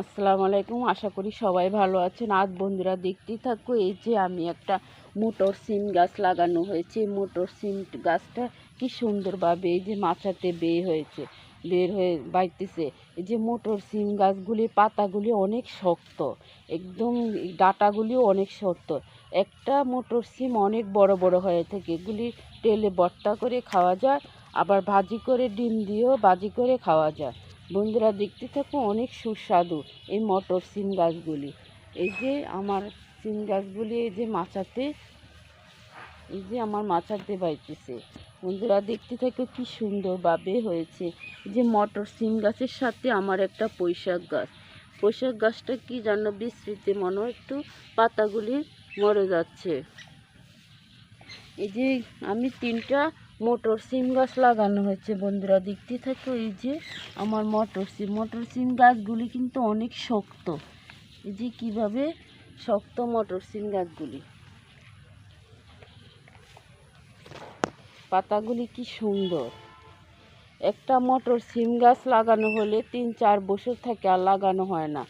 আসসালামু আলাইকুম, আশা করি সবাই ভালো আছেন। আজ বন্ধুরা দেখতেই থাকো, এই যে আমি একটা মোটর সিম গাছ লাগানো হয়েছে। মোটর সিম গাছটা কি সুন্দরভাবে এই যে মাচাতে বের হয়েছে, বের হয়ে বাইতেছে। এই যে মোটর সিম গাছগুলির পাতাগুলি অনেক শক্ত, একদম ডাঁটাগুলিও অনেক শক্ত। একটা মোটর সিম অনেক বড় বড় হয়ে থাকে, এগুলি তেলে ভর্তা করে খাওয়া যায়, আবার ভাজি করে ডিম দিয়েও ভাজি করে খাওয়া যায়। বন্ধুরা দেখতে থাকো, অনেক সুস্বাদু এই মটর সিম গাছগুলি। এই যে আমার সিম গাছগুলি, এই যে মাচাতে, এই যে আমার মাচাতে বাইতেছে বন্ধুরা দেখতে থাকো কি সুন্দরভাবে হয়েছে। যে মটর সিম গাছের সাথে আমার একটা পুঁইশাক গাছ। পুঁইশাক গাছটা কি যেন বিস্তৃতি, মনে একটু পাতাগুলি মরে যাচ্ছে। এই যে আমি তিনটা মোটর সিম গাছ লাগানো হয়েছে, বন্ধুরা দেখতে থাকো এই যে আমার মটর সিম। মটর সিম গাছগুলি কিন্তু অনেক শক্ত। এই যে কীভাবে শক্ত মটর সিম গাছগুলি। পাতাগুলি কি সুন্দর। একটা মটর সিম গাছ লাগানো হলে তিন চার বছর থেকে আর লাগানো হয় না।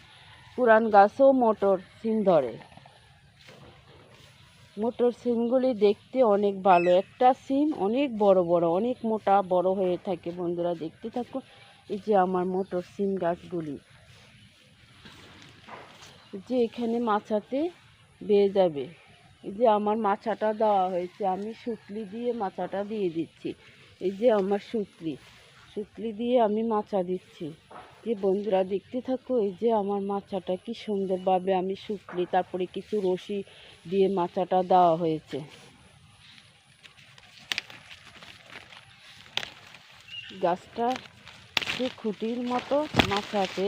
পুরান গাছও মটর সিম ধরে। মোটর সিমগুলি দেখতে অনেক ভালো। একটা সিম অনেক বড় বড়, অনেক মোটা, বড় হয়ে থাকে। বন্ধুরা, দেখতে থাকো এই যে আমার মোটর সিম গাছগুলি। যে এখানে মাচাতে বেয়ে যাবে। এই যে আমার মাচাটা দেওয়া হয়েছে, আমি শুকলি দিয়ে মাচাটা দিয়ে দিচ্ছি। এই যে আমার শুকলি শুকলি দিয়ে আমি মাচা দিচ্ছি। যে বন্ধুরা, দেখতে থাকো, এই যে আমার মাচাটা কি সুন্দরভাবে আমি শুকলি, তারপরে কিছু রশি দিয়ে মাচাটা দেওয়া হয়েছে। গাছটা যে খুঁটির মতো মাচাতে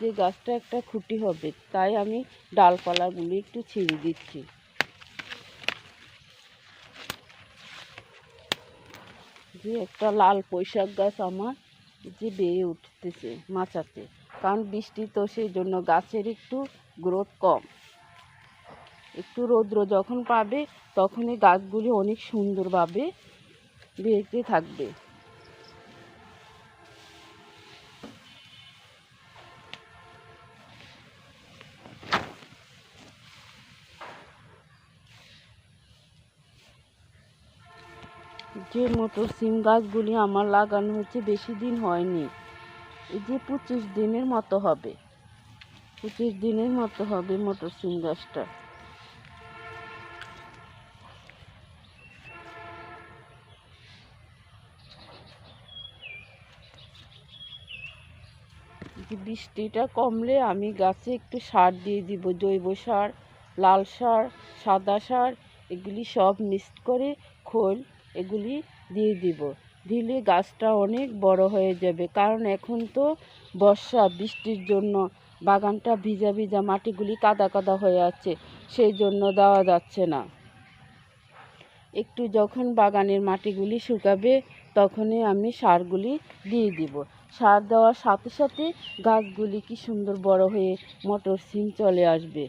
যে গাছটা একটা খুঁটি হবে, তাই আমি ডালপালাগুলি একটু ছিঁড়ে দিচ্ছি। যে একটা লাল পৈশাক গাছ আমার যে বেয়ে উঠতেছে মাচাতে। কারণ বৃষ্টি তো সেই জন্য গাছের একটু গ্রোথ কম। একটু রৌদ্র যখন পাবে, তখনই গাছগুলি অনেক সুন্দরভাবে বেড়েতে থাকবে। যে মোটর সিম গাছগুলি আমার লাগানো হয়েছে, বেশি দিন হয়নি। এই যে পঁচিশ দিনের মতো হবে। পঁচিশ দিনের মতো হবে মোটর সিম গাছটা। বৃষ্টিটা কমলে আমি গাছে একটু সার দিয়ে দিব, জৈব সার, লাল সার, সাদা সার, এগুলি সব মিক্সড করে খোল এগুলি দিয়ে দিব। দিলে গাছটা অনেক বড় হয়ে যাবে। কারণ এখন তো বর্ষা, বৃষ্টির জন্য বাগানটা ভিজা ভিজা, মাটিগুলি কাদা কাদা হয়ে আছে, সেই জন্য দেওয়া যাচ্ছে না। একটু যখন বাগানের মাটিগুলি শুকাবে, তখনই আমি সারগুলি দিয়ে দিব। সার দেওয়ার সাথে সাথে গাছগুলি কি সুন্দর বড় হয়ে মটর সিম চলে আসবে।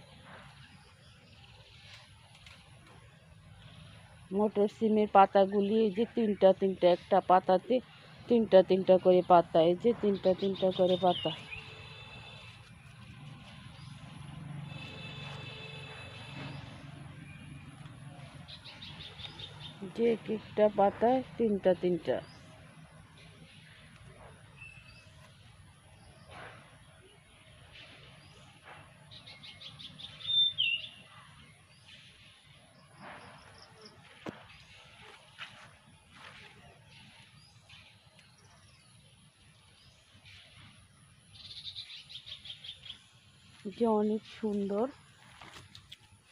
মটর সিমের পাতাগুলি, এই যে তিনটা তিনটা, একটা পাতাতে তিনটা তিনটা করে পাতা, এই যে তিনটা তিনটা করে পাতা। যে এক একটা পাতায় তিনটা তিনটা। যে অনেক সুন্দর।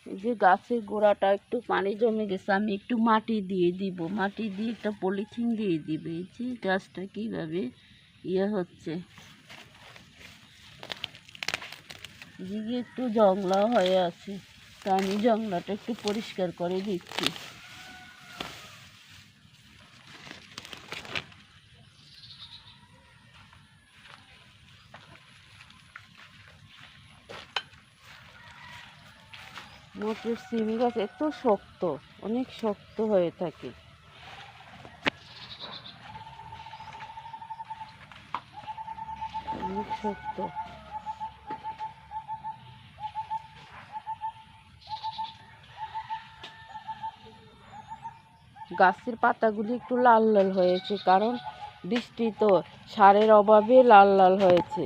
এই যে গাছের গোড়াটা একটু পানি জমে গেছে, আমি একটু মাটি দিয়ে দিব। মাটি দিয়ে একটা পলিথিন দিয়ে দিব। এই যে গাছটা কীভাবে ইয়ে হচ্ছে। এদিকে একটু জংলা হয়ে আছে, তা আমি জংলাটা একটু পরিষ্কার করে দিচ্ছি। মটর সিম গাছ এত শক্ত, অনেক শক্ত হয়ে থাকে। অনেক শক্ত। গাছের পাতাগুলি একটু লাল লাল হয়েছে, কারণ বৃষ্টি তো সারের অভাবে লাল লাল হয়েছে।